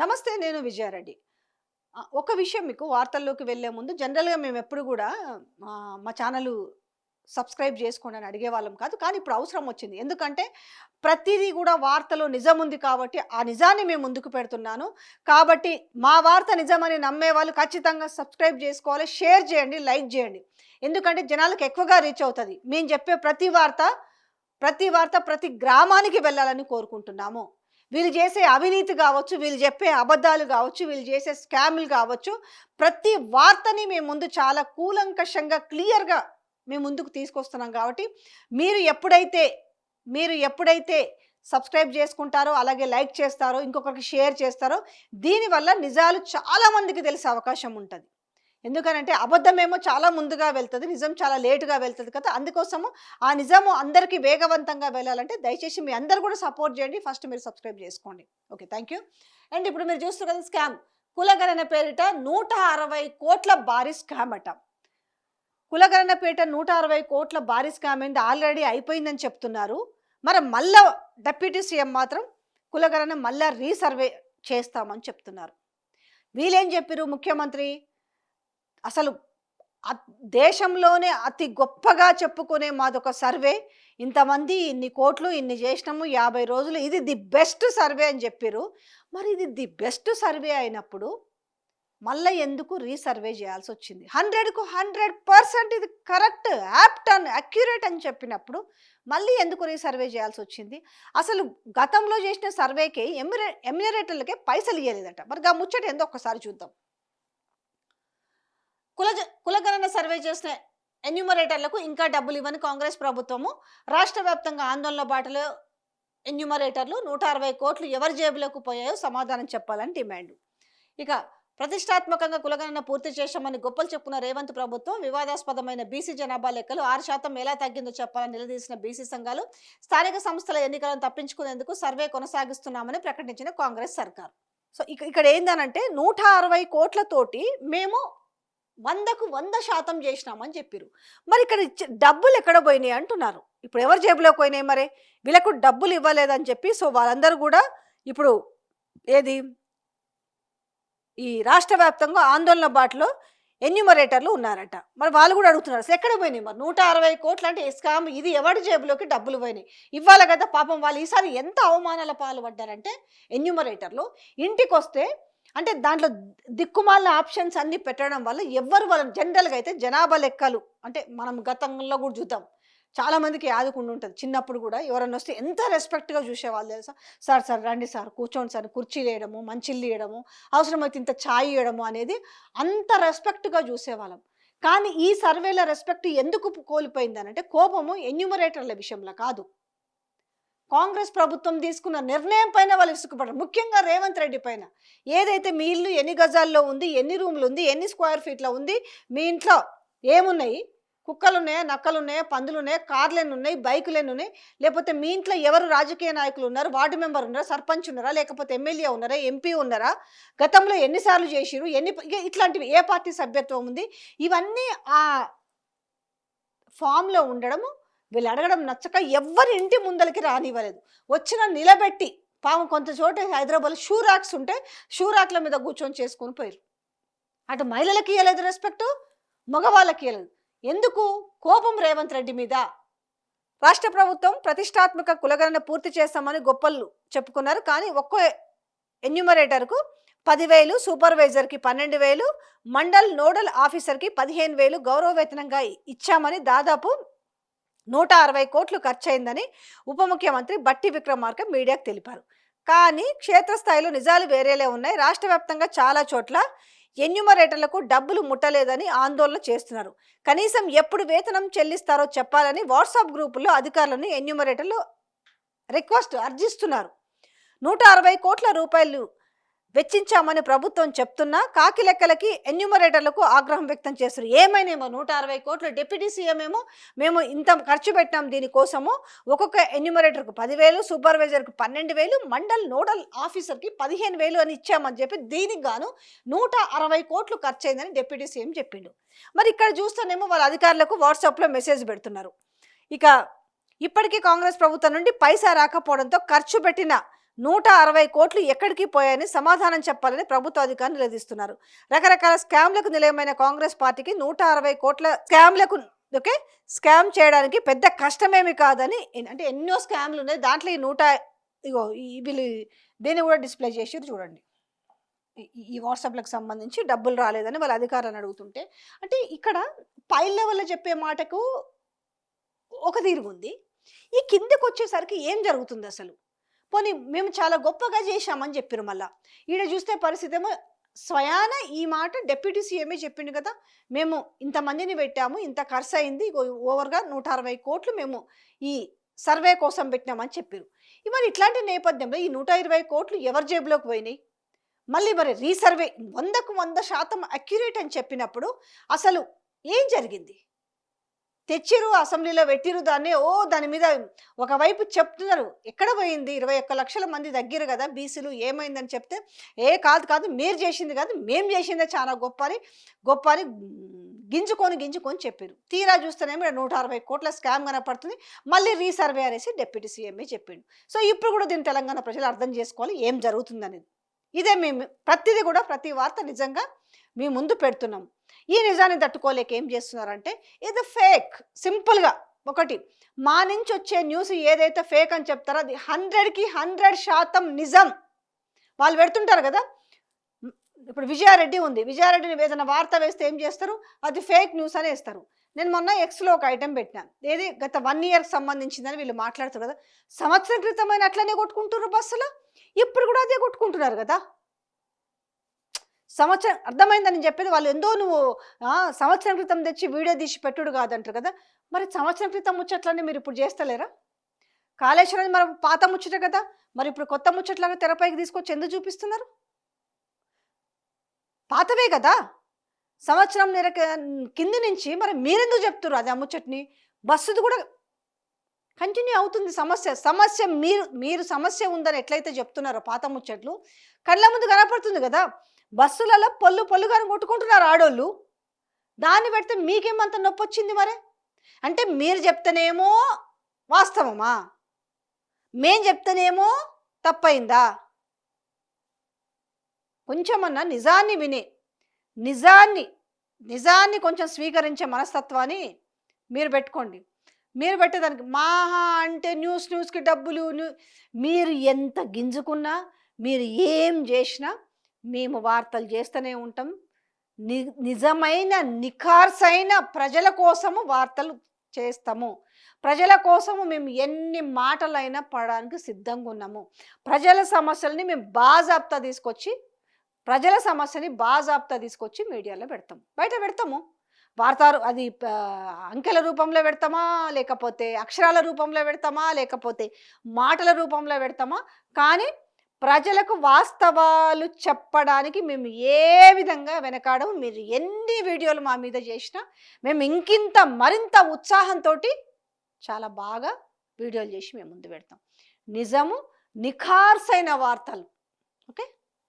నమస్తే నేను విజయారెడ్డి. ఒక విషయం మీకు వార్తల్లోకి వెళ్ళే ముందు జనరల్గా మేము ఎప్పుడు కూడా మా ఛానల్ సబ్స్క్రైబ్ చేసుకోండి అని అడిగే వాళ్ళం కాదు కానీ ఇప్పుడు అవసరం వచ్చింది. ఎందుకంటే ప్రతిదీ కూడా వార్తలో నిజం ఉంది కాబట్టి ఆ నిజాన్ని మేము ముందుకు పెడుతున్నాను. కాబట్టి మా వార్త నిజమని నమ్మే వాళ్ళు ఖచ్చితంగా సబ్స్క్రైబ్ చేసుకోవాలి షేర్ చేయండి లైక్ చేయండి. ఎందుకంటే జనాలకు ఎక్కువగా రీచ్ అవుతుంది. మేము చెప్పే ప్రతి వార్త ప్రతి వార్త ప్రతి గ్రామానికి వెళ్ళాలని కోరుకుంటున్నాము. వీళ్ళు చేసే అవినీతి కావచ్చు వీళ్ళు చెప్పే అబద్ధాలు కావచ్చు వీళ్ళు చేసే స్కామ్లు కావచ్చు ప్రతి వార్తని మేము ముందు చాలా కూలంకషంగా క్లియర్గా మేము ముందుకు తీసుకొస్తున్నాం కాబట్టి మీరు ఎప్పుడైతే మీరు ఎప్పుడైతే సబ్స్క్రైబ్ చేసుకుంటారో అలాగే లైక్ చేస్తారో ఇంకొకరికి షేర్ చేస్తారో దీనివల్ల నిజాలు చాలామందికి తెలిసే అవకాశం ఉంటుంది. ఎందుకనంటే అబద్ధమేమో చాలా ముందుగా వెళ్తుంది నిజం చాలా లేటుగా వెళ్తుంది కదా. అందుకోసము ఆ నిజము అందరికీ వేగవంతంగా వెళ్ళాలంటే దయచేసి మీ అందరు కూడా సపోర్ట్ చేయండి. ఫస్ట్ మీరు సబ్స్క్రైబ్ చేసుకోండి. Okay thank you. అండ్ ఇప్పుడు మీరు చూస్తారు కదా స్కామ్. కులగణన పేరిట నూట అరవై కోట్ల భారీ స్కామ్ అట. కులగణన పేట నూట అరవై కోట్ల భారీ స్కామ్ అయింది ఆల్రెడీ అయిపోయిందని చెప్తున్నారు. మరి మళ్ళా డెప్యూటీ సీఎం మాత్రం కులగణన మళ్ళా రీసర్వే చేస్తామని చెప్తున్నారు. వీళ్ళేం చెప్పారు ముఖ్యమంత్రి? అసలు దేశంలోనే అతి గొప్పగా చెప్పుకునే మాదొక సర్వే. ఇంతమంది ఇన్ని కోట్లు ఇన్ని చేసినాము యాభై రోజులు ఇది ది బెస్ట్ సర్వే అని చెప్పారు మరి ఇది ది బెస్ట్ సర్వే అయినప్పుడు మళ్ళీ ఎందుకు రీసర్వే చేయాల్సి వచ్చింది? హండ్రెడ్కు హండ్రెడ్ పర్సెంట్ ఇది కరెక్ట్ యాప్ట్ అని అక్యురేట్ అని చెప్పినప్పుడు మళ్ళీ ఎందుకు రీసర్వే చేయాల్సి వచ్చింది? అసలు గతంలో చేసిన సర్వేకి ఎమ్యురే ఎమ్యూనరేటర్లకే పైసలు ఇవ్వలేదట మరి ఆ ముచ్చట ఏందో ఒక్కసారి చూద్దాం. కుల కులగణన సర్వే చేసిన ఎన్యూమరేటర్లకు ఇంకా డబ్బులు ఇవ్వని కాంగ్రెస్ ప్రభుత్వము రాష్ట్ర వ్యాప్తంగా ఆందోళన బాటలో ఎన్యూమరేటర్లు నూట అరవై కోట్లు ఎవరి జేబులకు పోయాయో సమాధానం చెప్పాలని డిమాండ్. ఇక ప్రతిష్టాత్మకంగా కులగణన పూర్తి చేశామని గొప్పలు చెప్పుకున్న రేవంత్ ప్రభుత్వం వివాదాస్పదమైన బీసీ జనాభా లెక్కలు ఆరు శాతం ఎలా తగ్గిందో చెప్పాలని నిలదీసిన బీసీ సంఘాలు స్థానిక సంస్థల ఎన్నికలను తప్పించుకునేందుకు సర్వే కొనసాగిస్తున్నామని ప్రకటించిన కాంగ్రెస్ సర్కార్. సో ఇక ఇక్కడ ఏందనంటే నూట అరవై కోట్లతోటి మేము వందకు వంద శాతం చేసినామని చెప్పారు మరి ఇక్కడ ఇచ్చే- డబ్బులు ఎక్కడ పోయినాయి అంటున్నారు. ఇప్పుడు ఎవరి జేబులోకి పోయినాయి మరి? వీళ్ళకు డబ్బులు ఇవ్వలేదని చెప్పి సో వాళ్ళందరూ కూడా ఇప్పుడు ఏది? ఈ రాష్ట్ర వ్యాప్తంగా ఆందోళన బాటలో ఎన్యూమరేటర్లు ఉన్నారట. మరి వాళ్ళు కూడా అడుగుతున్నారు అసలు ఎక్కడ పోయినాయి మరి? నూట అరవై కోట్లు అంటే స్కామ్ ఇది ఎవరి జేబులోకి డబ్బులు పోయినాయి? ఇవ్వాలి కదా పాపం వాళ్ళు ఈసారి ఎంత అవమానాల పాలు పడ్డారంటే ఎన్యూమరేటర్లు. ఇంటికి వస్తే అంటే దాంట్లో దిక్కుమాలిన ఆప్షన్స్ అన్నీ పెట్టడం వల్ల ఎవ్వరు వాళ్ళ జనరల్గా అయితే జనాభా లెక్కలు అంటే మనం గతంలో కూడా చూద్దాం. చాలామందికి ఆదుకుండా ఉంటుంది. చిన్నప్పుడు కూడా ఎవరన్నా వస్తే ఎంత రెస్పెక్ట్గా చూసేవాళ్ళు తెలుసా? సార్ సార్ రండి సార్ కూర్చోండి సార్ కుర్చీలు వేయడము మంచిళ్ళు వేయడము అవసరమైతే ఇంత ఛాయ్ వేయడము అనేది అంత రెస్పెక్ట్గా చూసేవాళ్ళం. కానీ ఈ సర్వేల రెస్పెక్ట్ ఎందుకు కోల్పోయిందని అంటే కోపము ఎన్యూమరేటర్ల విషయంలో కాదు. కాంగ్రెస్ ప్రభుత్వం తీసుకున్న నిర్ణయం పైన వాళ్ళు ఇసుకుపడ్డారు ముఖ్యంగా రేవంత్ రెడ్డి పైన. ఏదైతే మీ ఇల్లు ఎన్ని గజాల్లో ఉంది ఎన్ని రూమ్లు ఉంది ఎన్ని స్క్వేర్ ఫీట్లో ఉంది మీ ఇంట్లో ఏమున్నాయి? కుక్కలు ఉన్నాయా నక్కలు ఉన్నాయా పందులు ఉన్నాయా కార్లు ఉన్నాయి బైకులు ఉన్నాయి లేకపోతే మీ ఇంట్లో ఎవరు రాజకీయ నాయకులు ఉన్నారు? వార్డు మెంబర్ ఉన్నారా? సర్పంచ్ ఉన్నారా? లేకపోతే ఎమ్మెల్యే ఉన్నారా? ఎంపీ ఉన్నారా? గతంలో ఎన్నిసార్లు చేసిరు ఎన్ని ఇట్లాంటివి ఏ పార్టీ సభ్యత్వం ఉంది? ఇవన్నీ ఆ ఫామ్లో ఉండడము వీళ్ళు అడగడం నచ్చక ఎవ్వరి ఇంటి ముందలకి రానివ్వలేదు. వచ్చిన నిలబెట్టి పాము కొంత చోట హైదరాబాద్లో షూ ర్యాక్స్ ఉంటే షూ ర్యాక్ల మీద కూర్చొని చేసుకొని పోయారు అటు మహిళలకి ఇవ్వలేదు రెస్పెక్ట్ మగవాళ్ళకి ఇవ్వలేదు ఎందుకు? కోపం రేవంత్ రెడ్డి మీద. రాష్ట్ర ప్రభుత్వం ప్రతిష్టాత్మక కులగణన పూర్తి చేస్తామని గొప్పలు చెప్పుకున్నారు. కానీ ఒక్కో ఎన్యూమరేటర్కు పదివేలు సూపర్వైజర్కి పన్నెండు వేలు మండల్ నోడల్ ఆఫీసర్కి పదిహేను వేలు గౌరవ వేతనంగా ఇచ్చామని దాదాపు నూట అరవై కోట్లు ఖర్చయిందని ఉప ముఖ్యమంత్రి బట్టి విక్రమార్క మీడియాకు తెలిపారు. కానీ క్షేత్రస్థాయిలో నిజాలు వేరేలే ఉన్నాయి. రాష్ట్ర వ్యాప్తంగా చాలా చోట్ల ఎన్యుమరేటర్లకు డబ్బులు ముట్టలేదని ఆందోళన చేస్తున్నారు. కనీసం ఎప్పుడు వేతనం చెల్లిస్తారో చెప్పాలని వాట్సాప్ గ్రూపుల్లో అధికారులను ఎన్యుమరేటర్లు రిక్వెస్ట్ అర్జిస్తున్నారు. నూట అరవై కోట్ల రూపాయలు వెచ్చించామని ప్రభుత్వం చెప్తున్నా కాకి లెక్కలకి ఎన్యూమరేటర్లకు ఆగ్రహం వ్యక్తం చేస్తారు ఏమైనేమో నూట అరవై కోట్లు డిప్యూటీ సీఎం ఏమో మేము ఇంత ఖర్చు పెట్టాం దీనికోసము ఒక్కొక్క ఎన్యూమరేటర్కు పదివేలు సూపర్వైజర్కు పన్నెండు వేలు మండల్ నోడల్ ఆఫీసర్కి పదిహేను వేలు అని ఇచ్చామని చెప్పి దీనికి గాను నూట అరవై కోట్లు ఖర్చు అయిందని డిప్యూటీ సీఎం చెప్పిండు. మరి ఇక్కడ చూస్తేనేమో వాళ్ళ అధికారులకు వాట్సాప్లో మెసేజ్ పెడుతున్నారు. ఇక ఇప్పటికీ కాంగ్రెస్ ప్రభుత్వం నుండి పైసా రాకపోవడంతో ఖర్చు పెట్టిన నూట అరవై కోట్లు ఎక్కడికి పోయాయని సమాధానం చెప్పాలని ప్రభుత్వ అధికారులు నిలదీస్తున్నారు. రకరకాల స్కామ్లకు నిలయమైన కాంగ్రెస్ పార్టీకి నూట అరవై కోట్ల స్కామ్లకు ఓకే స్కామ్ చేయడానికి పెద్ద కష్టమేమి కాదని అంటే ఎన్నో స్కామ్లు ఉన్నాయి. దాంట్లో ఈ నూట ఇగో వీళ్ళు దీన్ని కూడా డిస్ప్లే చేసి చూడండి. ఈ- ఈ- వాట్సాప్లకు సంబంధించి డబ్బులు రాలేదని వాళ్ళ అధికారులను అడుగుతుంటే అంటే ఇక్కడ పై లెవెల్లో చెప్పే మాటకు ఒక తీరు ఉంది ఈ కిందకు వచ్చేసరికి ఏం జరుగుతుంది అసలు? పోనీ మేము చాలా గొప్పగా చేశామని చెప్పారు మళ్ళా. ఈడ చూస్తే పరిస్థితి ఏమో స్వయాన ఈ మాట డిప్యూటీ సీఎంఏ చెప్పిండు కదా మేము ఇంతమందిని పెట్టాము ఇంత ఖర్చు అయింది ఓవర్గా నూట అరవై కోట్లు మేము ఈ సర్వే కోసం పెట్టినామని చెప్పారు మరి ఇట్లాంటి నేపథ్యంలో ఈ నూట ఇరవై కోట్లు ఎవరి జేబులోకి పోయినాయి? మళ్ళీ మరి రీసర్వే వందకు వంద శాతం అక్యురేట్ అని చెప్పినప్పుడు అసలు ఏం జరిగింది? తెచ్చిరు అసెంబ్లీలో పెట్టిరు దాన్ని. ఓ దాని మీద ఒకవైపు చెప్తున్నారు ఎక్కడ పోయింది? ఇరవై ఒక్క లక్షల మంది దగ్గర కదా బీసీలు ఏమైందని చెప్తే ఏ కాదు కాదు మీరు చేసింది కాదు మేము చేసిందే చాలా గొప్ప అని గొప్ప అని గింజుకొని గింజుకొని చెప్పారు తీరా చూస్తేనేమో ఈడ నూట అరవై కోట్ల స్కామ్ కనపడుతుంది. మళ్ళీ రీసర్వే అనేసి డిప్యూటీ సీఎంఏ చెప్పిండు. సో ఇప్పుడు కూడా దీన్ని తెలంగాణ ప్రజలు అర్థం చేసుకోవాలి ఏం జరుగుతుందనేది. ఇదే మేము ప్రతిదీ కూడా ప్రతి వార్త నిజంగా మీ ముందు పెడుతున్నాం. ఈ నిజాన్ని తట్టుకోలేక ఏం చేస్తున్నారంటే ఇది ఫేక్ సింపుల్గా ఒకటి. మా నుంచి వచ్చే న్యూస్ ఏదైతే ఫేక్ అని చెప్తారో అది హండ్రెడ్కి హండ్రెడ్ శాతం నిజం. వాళ్ళు పెడుతుంటారు కదా? ఇప్పుడు విజయారెడ్డి ఉంది. విజయారెడ్డిని ఏదైనా వార్త వేస్తే ఏం చేస్తారు? అది ఫేక్ న్యూస్ అని వేస్తారు. నేను మొన్న ఎక్స్లో ఒక ఐటెం పెట్టినా. ఏది? గత వన్ ఇయర్కి సంబంధించిందని వీళ్ళు మాట్లాడుతారు కదా? సంవత్సరం క్రితమైన అట్లనే కొట్టుకుంటున్నారు బస్సులో? ఇప్పుడు కూడా అదే కొట్టుకుంటున్నారు కదా? సంవత్సరం అర్థమైందని చెప్పేది వాళ్ళు ఎందో నువ్వు సంవత్సరం క్రితం తెచ్చి వీడియో తీసి పెట్టుడు కాదంటారు కదా? మరి సంవత్సరం క్రితం ముచ్చట్లన్నీ మీరు ఇప్పుడు చేస్తలేరా? కాళేశ్వరం మరి పాత ముచ్చట కదా? మరి ఇప్పుడు కొత్త ముచ్చట్లాగా తెరపైకి తీసుకొచ్చి ఎందుకు చూపిస్తున్నారు? పాతవే కదా? సంవత్సరం నెర కింది నుంచి మరి మీరెందుకు చెప్తున్నారు అది ఆ ముచ్చట్ని? బస్సుది కూడా కంటిన్యూ అవుతుంది సమస్య. సమస్య మీరు మీరు సమస్య ఉందని ఎట్లయితే చెప్తున్నారో పాత ముచ్చట్లు కళ్ళ ముందు కనపడుతుంది కదా? బస్సులలో పొల్లు గారు కొట్టుకుంటున్నారు ఆడోళ్ళు. దాన్ని పెడితే మీకేమంత నొప్పి వచ్చింది మరి? అంటే మీరు చెప్తేనేమో వాస్తవమా? మేం చెప్తేనేమో తప్పైందా? కొంచెమన్నా నిజాన్ని విని నిజాన్ని నిజాన్ని కొంచెం స్వీకరించే మనస్తత్వాన్ని మీరు పెట్టుకోండి. మీరు పెట్టేదానికి మాహా అంటే న్యూస్ న్యూస్కి డబ్బులు మీరు ఎంత గింజుకున్నా మీరు ఏం చేసినా మేము వార్తలు చేస్తూనే ఉంటాం. ని నిజమైన నిఖార్సైన ప్రజల కోసము వార్తలు చేస్తాము. ప్రజల కోసము మేము ఎన్ని మాటలైనా పడడానికి సిద్ధంగా ఉన్నాము. ప్రజల సమస్యల్ని మేము బాజాబ్తా తీసుకొచ్చి ప్రజల సమస్యని బాజాబ్తా తీసుకొచ్చి మీడియాలో పెడతాం బయట పెడతాము. వార్తారు అది అంకెల రూపంలో పెడతామా లేకపోతే అక్షరాల రూపంలో పెడతామా లేకపోతే మాటల రూపంలో పెడతామా? కానీ ప్రజలకు వాస్తవాలు చెప్పడానికి మేము ఏ విధంగా వెనకాడము మీరు ఎన్ని వీడియోలు మా మీద చేసినా మేము ఇంకింత మరింత ఉత్సాహంతో చాలా బాగా వీడియోలు చేసి మేము ముందు పెడతాం. నిజము నిఖార్సైన వార్తలు. ఓకే?